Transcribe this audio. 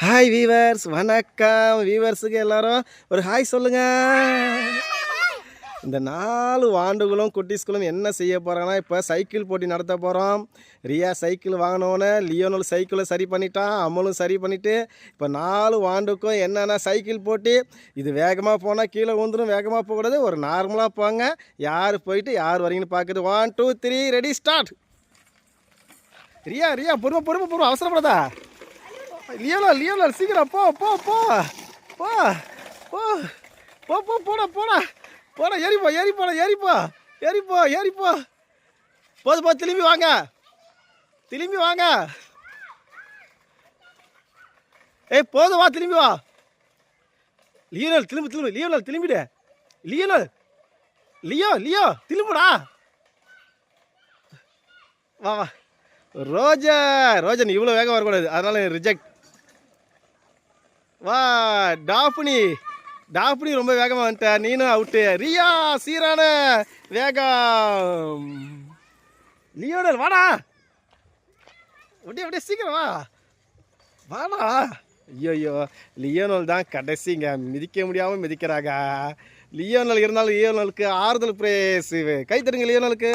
Hi viewers வணக்கம். வீவர்ஸுக்கு எல்லாரும் ஒரு ஹாய் சொல்லுங்கள் இந்த நாலு ஆண்டுகளும் குட்டீஸ்களும் என்ன செய்ய போகிறாங்கன்னா இப்போ சைக்கிள் போட்டி நடத்த போகிறோம் ரியா சைக்கிள் வாங்கினோன்னே லியோனல் சைக்கிளை சரி பண்ணிட்டான் அம்மலும் சரி பண்ணிவிட்டு இப்போ நாலு ஆண்டுக்கும் என்னென்ன சைக்கிள் போட்டி? இது வேகமாக போனால் கீழே விழுந்துடும் வேகமாக போகக்கூடாது ஒரு நார்மலாக போங்க. யார் போயிட்டு யார் வரீங்கன்னு பார்க்குறது one two three ready start Riya Riya பொறுமை பொறுமை பொறுமை அவசரப்படாதா. லியோலா லியோலா சீக்கிரம் போ போ போ. போ போ. போ போ போடா போடா. போடா ஏறிப்போ ஏறிப்போடா ஏறிப்போ ஏறிப்போ ஏறிப்போ போது போ திரும்பி வாங்க. திரும்பி வாங்க. ஏய் போதும் வா திரும்பி வா. லியோனல் திரும்பி திரும்பி. லியோனல் திரும்பிடு. லியோனல். லியோ லியோ திரும்புடா. வா வா. ரோஜா ரோஜன் இவ்வளோ வேகம் வரக்கூடாது. அதனால ரிஜெக்ட் வா டாஃபினி. டாஃபினி ரொம்ப வேகமாக வந்துட்ட. நீனும் அவுட்டு ரியா சீரான வேகம். லியோனல் வாடா. அப்படியே அப்படியே சீக்கிரம் வா. வாடா. ஐயோ ஐயோ லியோனல் தான் கடைசிங்க. மிதிக்க முடியாமல் மிதிக்கிறாங்க. லியோனல் இருந்தாலும் லியோனலுக்கு ஆறுதல் பிரேஸ். கை தருங்க லியோனலுக்கு.